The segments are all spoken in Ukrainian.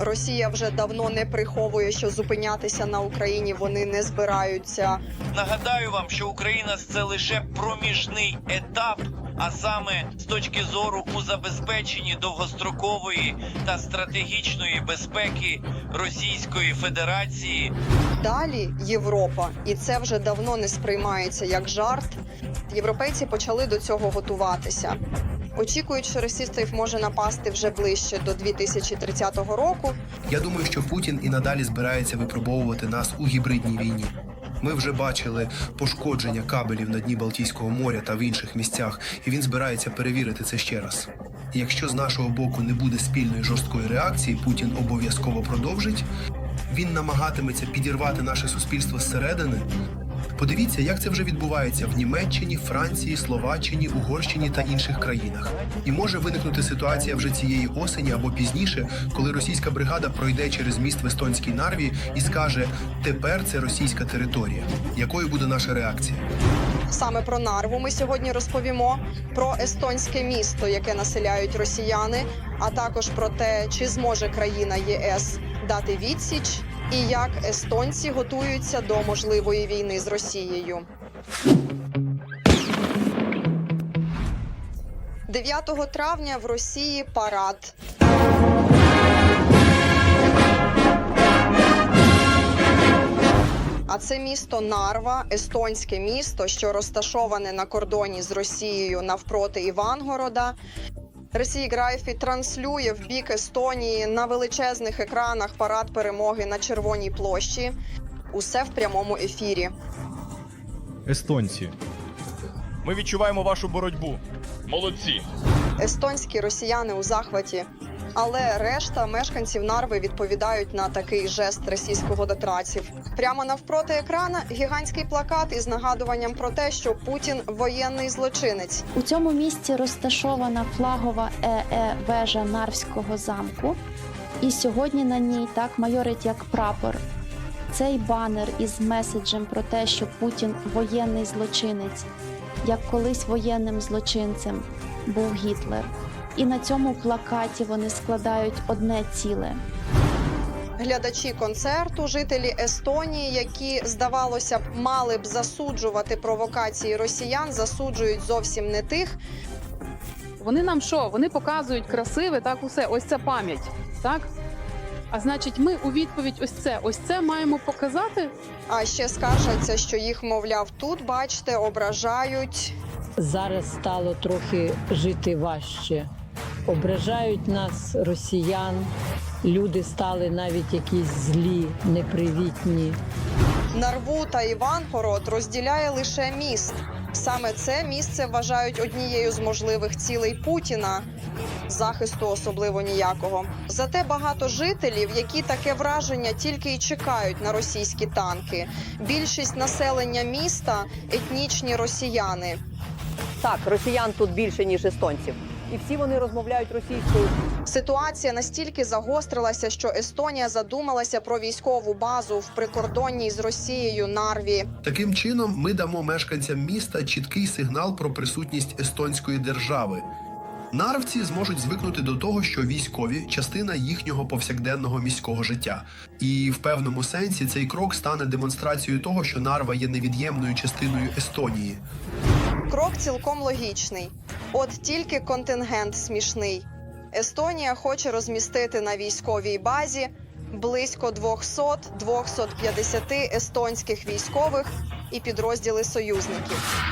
Росія вже давно не приховує, що зупинятися на Україні вони не збираються. Нагадаю вам, що Україна це лише проміжний етап, а саме з точки зору у забезпеченні довгострокової та стратегічної безпеки Російської Федерації. Далі Європа, і це вже давно не сприймається як жарт. Європейці почали до цього готуватися. Очікують, що російський може напасти вже ближче до 2030 року. Я думаю, що Путін і надалі збирається випробовувати нас у гібридній війні. Ми вже бачили пошкодження кабелів на дні Балтійського моря та в інших місцях, і він збирається перевірити це ще раз. Якщо з нашого боку не буде спільної жорсткої реакції, Путін обов'язково продовжить. Він намагатиметься підірвати наше суспільство зсередини. Подивіться, як це вже відбувається в Німеччині, Франції, Словаччині, Угорщині та інших країнах. І може виникнути ситуація вже цієї осені або пізніше, коли російська бригада пройде через міст в естонській нарві і скаже: тепер це російська територія. Якою буде наша реакція? Саме про нарву ми сьогодні розповімо про естонське місто, яке населяють росіяни, а також про те, чи зможе країна ЄС дати відсіч, і як естонці готуються до можливої війни з Росією. 9 травня в Росії парад. А це місто Нарва, естонське місто, що розташоване на кордоні з Росією навпроти Івангорода. Росія Грайфі транслює в бік Естонії на величезних екранах парад перемоги на Червоній площі. Усе в прямому ефірі. Естонці. Ми відчуваємо вашу боротьбу. Молодці. Естонські росіяни у захваті. Але решта мешканців Нарви відповідають на такий жест російського дотраців. Прямо навпроти екрана гігантський плакат із нагадуванням про те, що Путін воєнний злочинець. У цьому місці розташована флагова ЕЕ вежа Нарвського замку, і сьогодні на ній так майорить як прапор. Цей банер із меседжем про те, що Путін воєнний злочинець, як колись воєнним злочинцем був Гітлер. І на цьому плакаті вони складають одне ціле. Глядачі концерту, жителі Естонії, які здавалося б, мали б засуджувати провокації росіян, засуджують зовсім не тих. Вони нам що? Вони показують красиве, так усе. Ось це пам'ять. Так? А значить, ми у відповідь ось це, ось це маємо показати. А ще скаржаться, що їх, мовляв, тут, бачите, ображають. Зараз стало трохи жити важче. Ображають нас росіян. Люди стали навіть якісь злі, непривітні. Нарву та Івангород розділяє лише міст. Саме це місце вважають однією з можливих цілей Путіна. Захисту особливо ніякого. Зате багато жителів, які таке враження тільки й чекають на російські танки. Більшість населення міста етнічні росіяни. Так, росіян тут більше ніж естонців, і всі вони розмовляють російською. Ситуація настільки загострилася, що Естонія задумалася про військову базу в прикордонній з Росією Нарві. Таким чином, ми дамо мешканцям міста чіткий сигнал про присутність естонської держави. Нарвці зможуть звикнути до того, що військові частина їхнього повсякденного міського життя. І в певному сенсі цей крок стане демонстрацією того, що Нарва є невід'ємною частиною Естонії. Крок цілком логічний. От тільки контингент смішний. Естонія хоче розмістити на військовій базі близько 200-250 естонських військових і підрозділи союзників.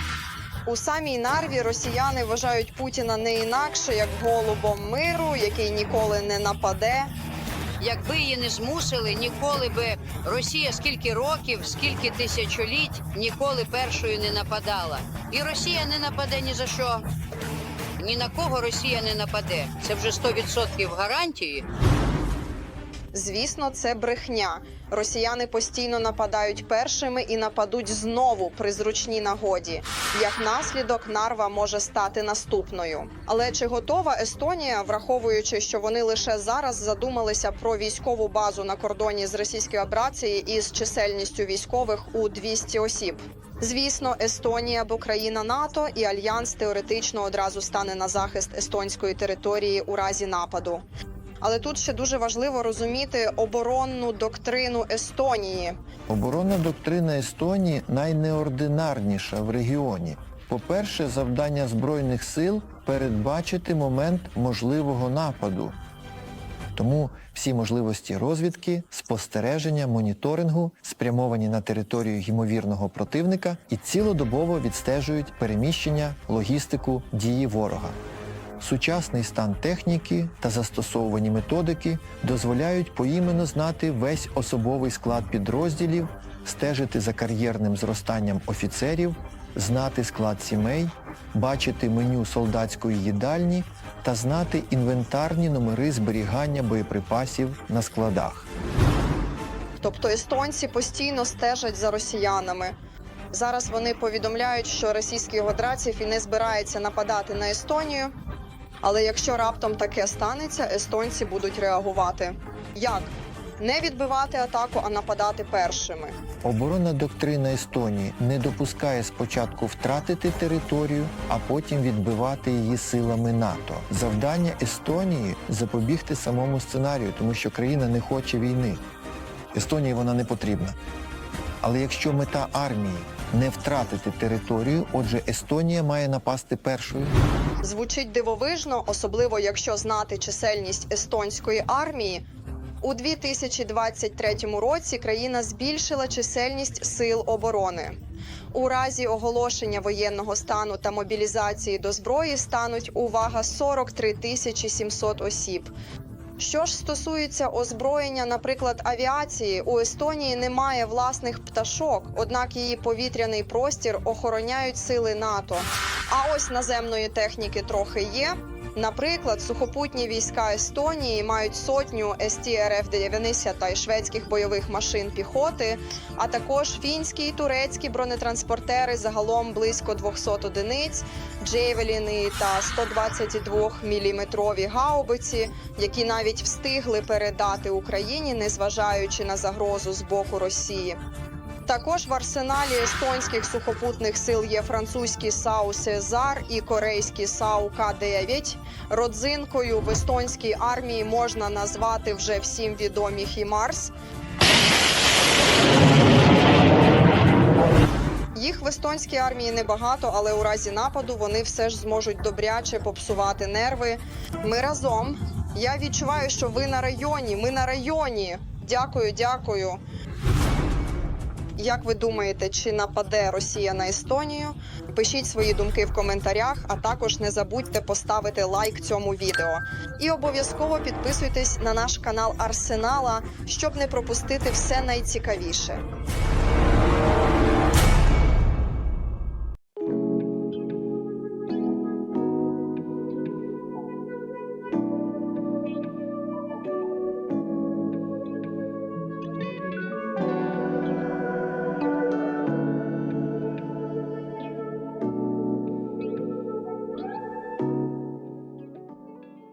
У самій Нарві росіяни вважають Путіна не інакше як голубом миру, який ніколи не нападе. Якби її не змусили, ніколи би Росія скільки років, скільки тисячоліть ніколи першою не нападала. І Росія не нападе ні за що. Ні на кого Росія не нападе. Це вже 100% гарантії. Звісно, це брехня. Росіяни постійно нападають першими і нападуть знову при зручній нагоді. Як наслідок, Нарва може стати наступною. Але чи готова Естонія, враховуючи, що вони лише зараз задумалися про військову базу на кордоні з Російською Абрацією із чисельністю військових у 200 осіб? Звісно, Естонія або країна НАТО і альянс теоретично одразу стане на захист естонської території у разі нападу. Але тут ще дуже важливо розуміти оборонну доктрину Естонії. Оборонна доктрина Естонії найнеординарніша в регіоні. По-перше, завдання Збройних сил передбачити момент можливого нападу. Тому всі можливості розвідки, спостереження, моніторингу спрямовані на територію ймовірного противника і цілодобово відстежують переміщення, логістику, дії ворога. Сучасний стан техніки та застосовані методики дозволяють поіменно знати весь особовий склад підрозділів, стежити за кар'єрним зростанням офіцерів, знати склад сімей, бачити меню солдатської їдальні та знати інвентарні номери зберігання боєприпасів на складах. Тобто естонці постійно стежать за росіянами. Зараз вони повідомляють, що російський Годраців і не збирається нападати на Естонію. Але якщо раптом таке станеться, естонці будуть реагувати. Як? Не відбивати атаку, а нападати першими. Оборонна доктрина Естонії не допускає спочатку втратити територію, а потім відбивати її силами НАТО. Завдання Естонії запобігти самому сценарію, тому що країна не хоче війни. Естонії вона не потрібна. Але якщо мета армії не втратити територію, отже, Естонія має напасти першою. Звучить дивовижно, особливо якщо знати чисельність естонської армії. У 2023 році країна збільшила чисельність сил оборони. У разі оголошення воєнного стану та мобілізації до зброї стануть увага 43 тисячі 700 осіб. Що ж стосується озброєння, наприклад, авіації, у Естонії немає власних пташок, однак її повітряний простір охороняють сили НАТО. А ось наземної техніки трохи є. Наприклад, сухопутні війська Естонії мають сотню СТРФ-90 та й шведських бойових машин піхоти, а також фінські і турецькі бронетранспортери загалом близько 200 одиниць, джейвеліни та 122 міліметрові гаубиці, які навіть встигли передати Україні, незважаючи на загрозу з боку Росії. Також в арсеналі естонських сухопутних сил є французькі САУ Сезар і корейські САУ К-9. Родзинкою в естонській армії можна назвати вже всім відомі Хімарс. Їх в естонській армії небагато, але у разі нападу вони все ж зможуть добряче попсувати нерви. Ми разом. Я відчуваю, що ви на районі. Ми на районі. Дякую, дякую. Як ви думаєте, чи нападе Росія на Естонію? Пишіть свої думки в коментарях, а також не забудьте поставити лайк цьому відео. І обов'язково підписуйтесь на наш канал Арсенала, щоб не пропустити все найцікавіше.